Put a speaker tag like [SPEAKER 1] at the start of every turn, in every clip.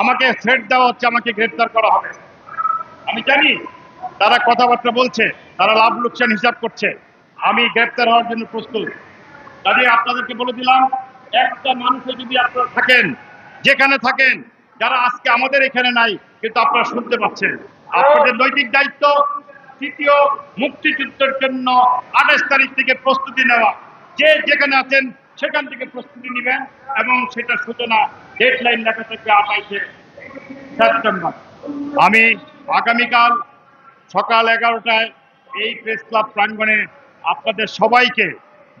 [SPEAKER 1] আমাকে থ্রেট দেওয়া হচ্ছে, আমাকে গ্রেপ্তার করা হবে। আমি জানি তারা কথাবার্তা বলছে, তারা লাভ লোকসান হিসাব করছে। আমি গ্রেপ্তার হওয়ার জন্য প্রস্তুত। কাজে আপনাদেরকে বলে দিলাম, একটা মানুষে যদি আপনারা থাকেন, যেখানে থাকেন, যারা আজকে আমাদের এখানে নাই, কিন্তু আপনারা শুনতে পাচ্ছেন। আপনাদের নৈতিক দায়িত্ব, তৃতীয় মুক্তিযুদ্ধের জন্য আঠাশ তারিখ থেকে প্রস্তুতি নেওয়া। যে যেখানে আছেন সেখান থেকে প্রস্তুতি নেবেন এবং সেটা সূচনা ডেডলাইন লেখা থাকবে আঠাইশে সেপ্টেম্বর। আমি আগামীকাল সকাল এগারোটায় এই প্রেস ক্লাব প্রাঙ্গণে আপনাদের সবাইকে,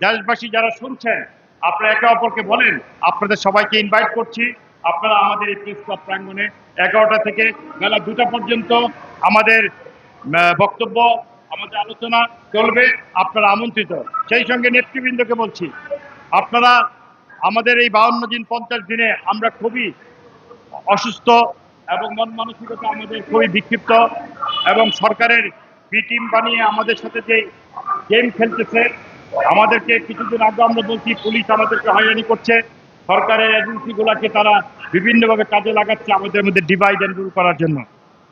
[SPEAKER 1] দেশবাসী যারা শুনছেন, আপনারা একে অপরকে বলেন, আপনাদের সবাইকে ইনভাইট করছি। আপনারা আমাদের এই প্রেস ক্লাব প্রাঙ্গণে এগারোটা থেকে বেলা দুটা পর্যন্ত আমাদের বক্তব্য, আমাদের আলোচনা চলবে, আপনারা আমন্ত্রিত। সেই সঙ্গে নেতৃবৃন্দকে বলছি আপনারা আমাদের এই বাউন্ন দিন পঞ্চাশ দিনে আমরা খুবই অসুস্থ এবং মন মানসিকতা আমাদের খুবই বিক্ষিপ্ত এবং সরকারের বি টিম বানিয়ে আমাদের সাথে যে গেম খেলতেছে, আমাদেরকে কিছুদিন আগে আমরা বলছি, পুলিশ আমাদেরকে হয়রানি করছে। সরকারের এজেন্সিগুলোকে তারা বিভিন্নভাবে কাজে লাগাচ্ছে আমাদের মধ্যে ডিভাইড অ্যান্ড রুল করার জন্য।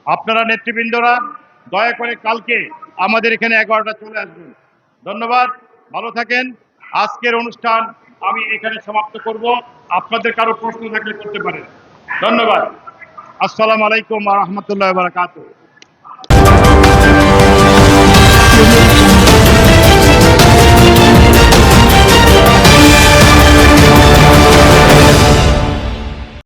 [SPEAKER 1] আপনারা নেতৃবৃন্দরা, দয়া করে কালকে আমাদের এখানে এগারোটা চলে আসবেন। ধন্যবাদ, ভালো থাকেন। আজকের অনুষ্ঠান আমি এখানে সমাপ্ত করব। আপনাদের কারও প্রশ্ন থাকলে করতে পারেন। ধন্যবাদ। আসসালামু আলাইকুম রহমতুল্লাহ বারাকাতুহ।